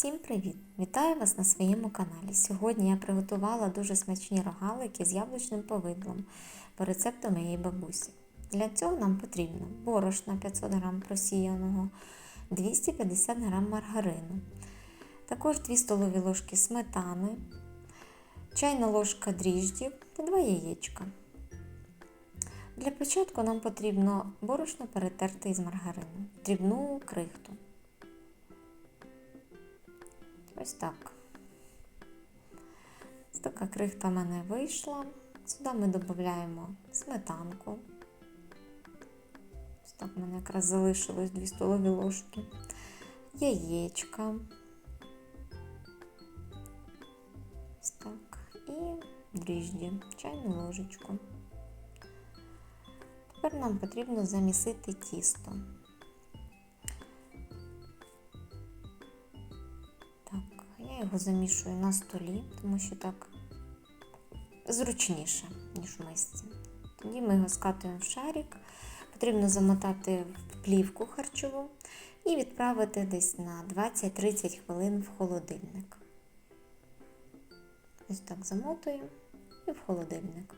Всім привіт! Вітаю вас на своєму каналі. Сьогодні я приготувала дуже смачні рогалики з яблучним повидлом по рецепту моєї бабусі. Для цього нам потрібно борошна 500 г просіяного, 250 г маргарину, також 2 столові ложки сметани, чайна ложка дріждів та 2 яєчка. Для початку нам потрібно борошно перетерти із маргарину, дрібну крихту. Ось так. Ось така крихта в мене вийшла. Сюди ми додаємо сметанку. Ось так в мене якраз залишилось 2 столові ложки, яєчка. Ось так. І дріжджі, чайну ложечку. Тепер нам потрібно замісити тісто. Його замішую на столі, тому що так зручніше, ніж в мисці. Тоді ми його скатуємо в шарик. Потрібно замотати в плівку харчову і відправити десь на 20-30 хвилин в холодильник. Ось так замотуємо і в холодильник.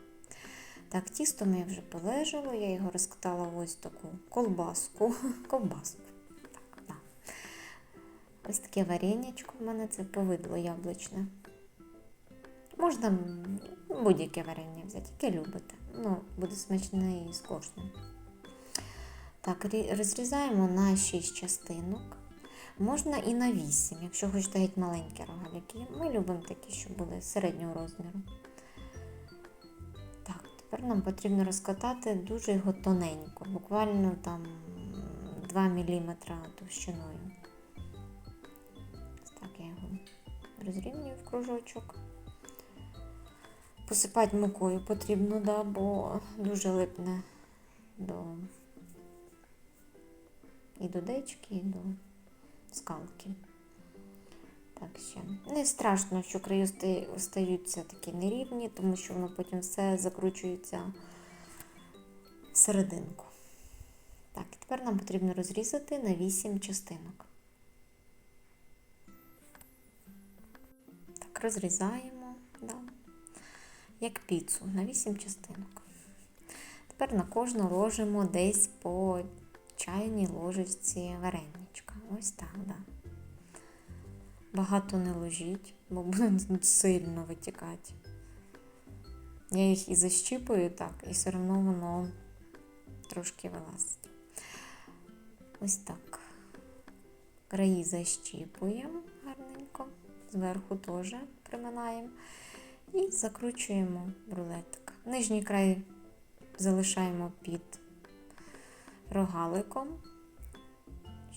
Так, тісто моє вже полежало, я його розкатала в ось таку колбаску. Ковбаску. Ось таке варенячко в мене це повидло яблучне. Можна будь-яке варення взяти, яке любите. Ну, буде смачне і з кожним. Так, розрізаємо на 6 частинок. Можна і на 8, якщо хочете геть маленькі рогалики. Ми любимо такі, що були середнього розміру. Так, тепер нам потрібно розкатати дуже його тоненько, буквально там 2 мм товщиною. Розрівнюю в кружочок. Посипати мукою потрібно, да, бо дуже липне до і до дечки, і до скалки. Так, ще. Не страшно, що краї остаються такі нерівні, тому що воно потім все закручується в серединку. Так, і тепер нам потрібно розрізати на 8 частинок. Розрізаємо, да. як піцу на 8 частинок. Тепер на кожну ложимо десь по чайній ложечці вареничка. Ось так, да. Багато не ложіть, бо будуть сильно витікати. Я їх і защіпую так, і все одно воно трошки вилазить. Ось так. Краї защіпуємо зверху теж приминаємо і закручуємо рулетик. Нижній край залишаємо під рогаликом,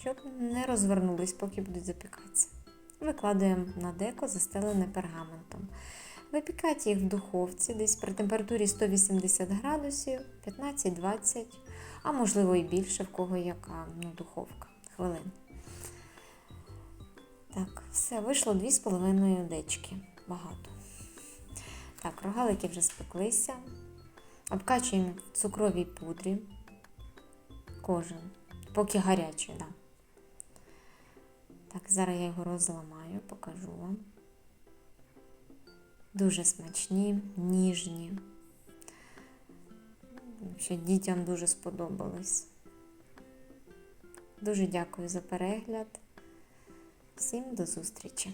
щоб не розвернулись, поки будуть запікатися. Викладаємо на деко, застелене пергаментом. Випікати їх в духовці десь при температурі 180 градусів, 15-20, а можливо і більше, в кого яка ну, духовка хвилин. Так, все, вийшло 2,5 дечки. Багато. Так, рогалики вже спеклися. Обкачуємо в цукровій пудрі. Кожен, поки гарячий, так. Да. Так, зараз я його розламаю, покажу вам. Дуже смачні, ніжні. Що дітям дуже сподобались. Дуже дякую за перегляд. Всім до зустрічі!